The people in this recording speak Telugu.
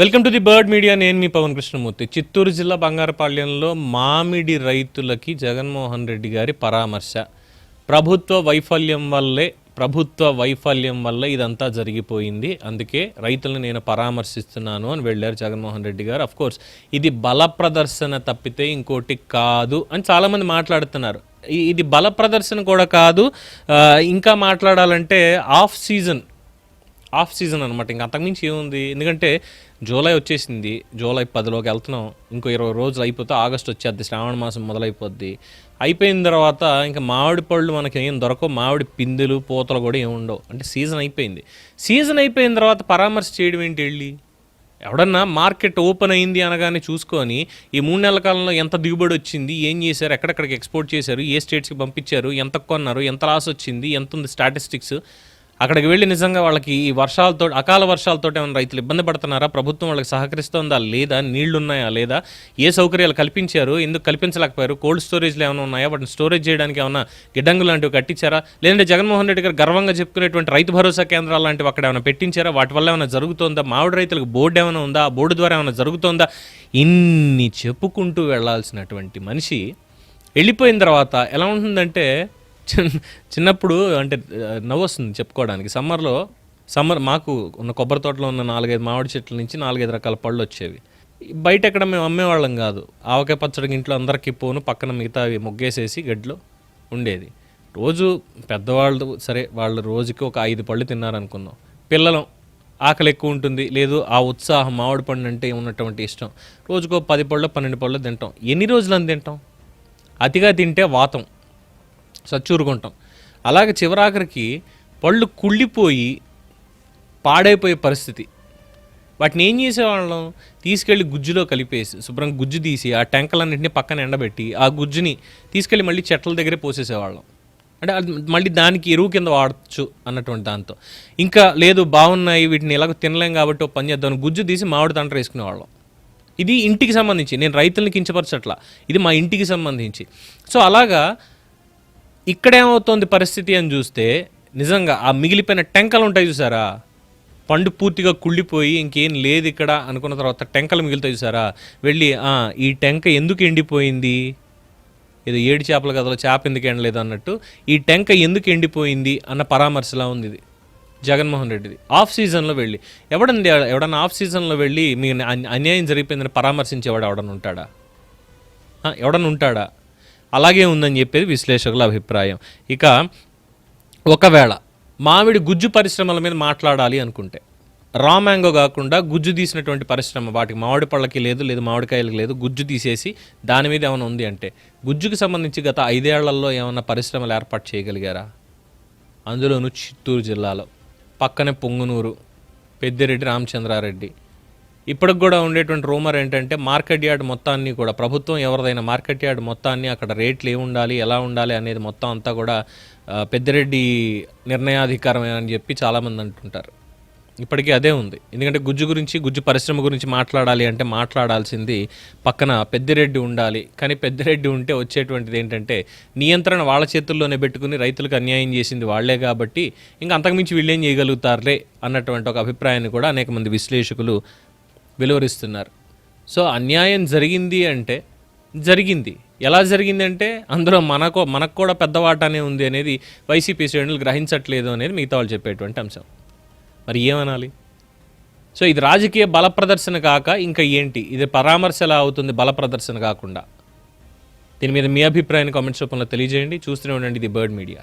Welcome to the bird media. నేను మీ పవన్ కృష్ణమూర్తి. చిత్తూరు జిల్లా బంగారపాళ్యంలో మామిడి రైతులకి జగన్మోహన్ రెడ్డి గారి పరామర్శ. ప్రభుత్వ వైఫల్యం వల్లే ప్రభుత్వ వైఫల్యం వల్ల ఇదంతా జరిగిపోయింది. అందుకే రైతులను నేను పరామర్శిస్తున్నాను అని వెళ్ళారు జగన్మోహన్ రెడ్డి గారు. అఫ్ కోర్స్ ఇది బల ప్రదర్శన తప్పితే ఇంకోటి కాదు అని చాలామంది మాట్లాడుతున్నారు. ఇది బల ప్రదర్శన కూడా కాదు. ఇంకా మాట్లాడాలంటే ఆఫ్ సీజన్ ఆఫ్ సీజన్ అనమాట ఇంకా అంతకుమించి ఏముంది? ఎందుకంటే జూలై వచ్చేసింది. జూలై పదిలోకి వెళ్తున్నాం. ఇంకో ఇరవై రోజులు అయిపోతే ఆగస్ట్ వచ్చేద్ది. శ్రావణ మాసం మొదలైపోద్ది. అయిపోయిన తర్వాత ఇంకా మామిడి పళ్ళు మనకి ఏం దొరకవు. మామిడి పిందెలు పూతలు కూడా ఏమి ఉండవు. అంటే సీజన్ అయిపోయింది. సీజన్ అయిపోయిన తర్వాత పరామర్శ చేయడం ఏంటి వెళ్ళి ఎవడన్నా మార్కెట్ ఓపెన్ అయింది అనగానే చూసుకొని ఈ మూడు నెలల కాలంలో ఎంత దిగుబడి వచ్చింది? ఏం చేశారు? ఎక్కడెక్కడికి ఎక్స్పోర్ట్ చేశారు? ఏ స్టేట్స్కి పంపించారు? ఎంత కొన్నారు? ఎంత లాస్ వచ్చింది? ఎంత ఉంది స్టాటిస్టిక్స్? అక్కడికి వెళ్ళి నిజంగా వాళ్ళకి ఈ వర్షాలతో అకాల వర్షాలతో ఏమైనా రైతులు ఇబ్బంది పడుతున్నారా? ప్రభుత్వం వాళ్ళకి సహకరిస్తుందా? లేదా నీళ్ళున్నాయా లేదా ఏ సౌకర్యాలు కల్పించారు? ఎందుకు కల్పించలేకపోయారు? కోల్డ్ స్టోరేజ్లు ఏమైనా ఉన్నాయా? వాటిని స్టోరేజ్ చేయడానికి ఏమైనా గిడ్డంగులు లాంటివి కట్టించారా? లేదంటే జగన్మోహన్ రెడ్డి గారు గర్వంగా చెప్పుకునేటువంటి రైతు భరోసా కేంద్రాలు లాంటివి అక్కడ ఏమైనా పెట్టించారా? వాటి వల్ల ఏమైనా జరుగుతుందా? మామిడి రైతులకు బోర్డు ఏమైనా ఉందా? ఆ బోర్డు ద్వారా ఏమైనా జరుగుతుందా? ఇన్ని చెప్పుకుంటూ వెళ్ళాల్సినటువంటి మనిషి వెళ్ళిపోయిన తర్వాత ఎలా ఉంటుందంటే చిన్నప్పుడు అంటే నవ్వు వస్తుంది చెప్పుకోవడానికి. సమ్మర్లో సమ్మర్ మాకు ఉన్న కొబ్బరి తోటలో ఉన్న నాలుగైదు మామిడి చెట్ల నుంచి నాలుగైదు రకాల పళ్ళు వచ్చేవి. బయట ఎక్కడ మేము అమ్మేవాళ్ళం కాదు. ఆవకాయ పచ్చడికి ఇంట్లో అందరికీ పోను పక్కన మిగతా అవి ముగ్గేసేసి గడ్లు ఉండేది. రోజు పెద్దవాళ్ళు సరే వాళ్ళు రోజుకి ఒక ఐదు పళ్ళు తిన్నారనుకుందాం. పిల్లలం ఆకలి ఎక్కువ ఉంటుంది. లేదు ఆ ఉత్సాహం మామిడి పండు అంటే ఉన్నటువంటి ఇష్టం. రోజుకో పది పళ్ళు పన్నెండు పళ్ళు తింటాం. ఎన్ని రోజులు అని తింటాం? అతిగా తింటే వాతం. సచ్చూరుకుంటాం అలాగే చివరాఖరికి పళ్ళు కుళ్ళిపోయి పాడైపోయే పరిస్థితి. వాటిని ఏం చేసేవాళ్ళం? తీసుకెళ్ళి గుజ్జులో కలిపేసి శుభ్రంగా గుజ్జు తీసి ఆ టెంకలన్నింటినీ పక్కన ఎండబెట్టి ఆ గుజ్జుని తీసుకెళ్ళి మళ్ళీ చెట్ల దగ్గరే పోసేసేవాళ్ళం. అంటే అది మళ్ళీ దానికి ఎరువు కింద వాడచ్చు అన్నటువంటి దాంతో. ఇంకా లేదు బాగున్నాయి వీటిని ఎలాగో తినలేం కాబట్టి పని చేద్దాం గుజ్జు తీసి మామిడి తంట వేసుకునేవాళ్ళం. ఇది ఇంటికి సంబంధించి నేను రైతులను కించపరచట్లా. ఇది మా ఇంటికి సంబంధించి. సో అలాగా ఇక్కడేమవుతోంది పరిస్థితి అని చూస్తే నిజంగా ఆ మిగిలిపోయిన టెంకలు ఉంటాయి చూసారా? పండు పూర్తిగా కుళ్ళిపోయి ఇంకేం లేదు ఇక్కడ అనుకున్న తర్వాత టెంకలు మిగులుతాయి చూసారా? వెళ్ళి ఈ టెంక ఎందుకు ఎండిపోయింది? ఏదో ఏడు చేపల కథలో చేప ఎందుకు ఎండలేదు అన్నట్టు ఈ టెంక ఎందుకు ఎండిపోయింది? అన్న పరామర్శలా ఉంది ఇది జగన్మోహన్ రెడ్డిది. ఆఫ్ సీజన్లో వెళ్ళి ఎవడండి ఎవడన్నా ఆఫ్ సీజన్లో వెళ్ళి మీ అన్యాయం జరిగిపోయిందని పరామర్శించేవాడు ఎవడన్నా ఉంటాడా? ఎవడన్నా ఉంటాడా? అలాగే ఉందని చెప్పేది విశ్లేషకుల అభిప్రాయం. ఇక ఒకవేళ మామిడి గుజ్జు పరిశ్రమల మీద మాట్లాడాలి అనుకుంటే రా మ్యాంగో కాకుండా గుజ్జు తీసినటువంటి పరిశ్రమ వాటికి మామిడి పళ్ళకి లేదు లేదు మామిడికాయలకి లేదు గుజ్జు తీసేసి దాని మీద ఏమైనా ఉంది అంటే గుజ్జుకి సంబంధించి గత ఐదేళ్ళలో ఏమైనా పరిశ్రమలు ఏర్పాటు చేయగలిగారా? అందులోనూ చిత్తూరు జిల్లాలో. పక్కనే పొంగునూరు పెద్దిరెడ్డి రామచంద్రారెడ్డి ఇప్పటికి కూడా ఉండేటువంటి రూమర్ ఏంటంటే మార్కెట్ యార్డ్ మొత్తాన్ని కూడా ప్రభుత్వం ఎవరిదైనా మార్కెట్ యార్డ్ మొత్తాన్ని అక్కడ రేట్లు ఏమి ఉండాలి ఎలా ఉండాలి అనేది మొత్తం అంతా కూడా పెద్దిరెడ్డి నిర్ణయాధికారమే అని చెప్పి చాలామంది అంటుంటారు. ఇప్పటికీ అదే ఉంది. ఎందుకంటే గుజ్జు గురించి గుజ్జు పరిశ్రమ గురించి మాట్లాడాలి అంటే మాట్లాడాల్సింది పక్కన పెద్దిరెడ్డి ఉండాలి. కానీ పెద్దిరెడ్డి ఉంటే వచ్చేటువంటిది ఏంటంటే నియంత్రణ వాళ్ళ చేతుల్లోనే పెట్టుకుని రైతులకు అన్యాయం చేసింది వాళ్ళే కాబట్టి ఇంకా అంతకుమించి వీళ్ళేం చేయగలుగుతారులే అన్నటువంటి ఒక అభిప్రాయాన్ని కూడా అనేక మంది విశ్లేషకులు వెలువరిస్తున్నారు. సో అన్యాయం జరిగింది అంటే జరిగింది. ఎలా జరిగింది అంటే అందులో మనకు మనకు కూడా పెద్దవాటనే ఉంది అనేది వైసీపీ శ్రేణులు గ్రహించట్లేదు అనేది మిగతా వాళ్ళు చెప్పేటువంటి అంశం. మరి ఏమనాలి? సో ఇది రాజకీయ బల ప్రదర్శన కాక ఇంకా ఏంటి? ఇది పరామర్శ ఎలా అవుతుంది బల ప్రదర్శన కాకుండా? దీని మీద మీ అభిప్రాయాన్ని కామెంట్స్ రూపంలో తెలియజేయండి. చూస్తూనే ఉండండి ఇది బర్డ్ మీడియా.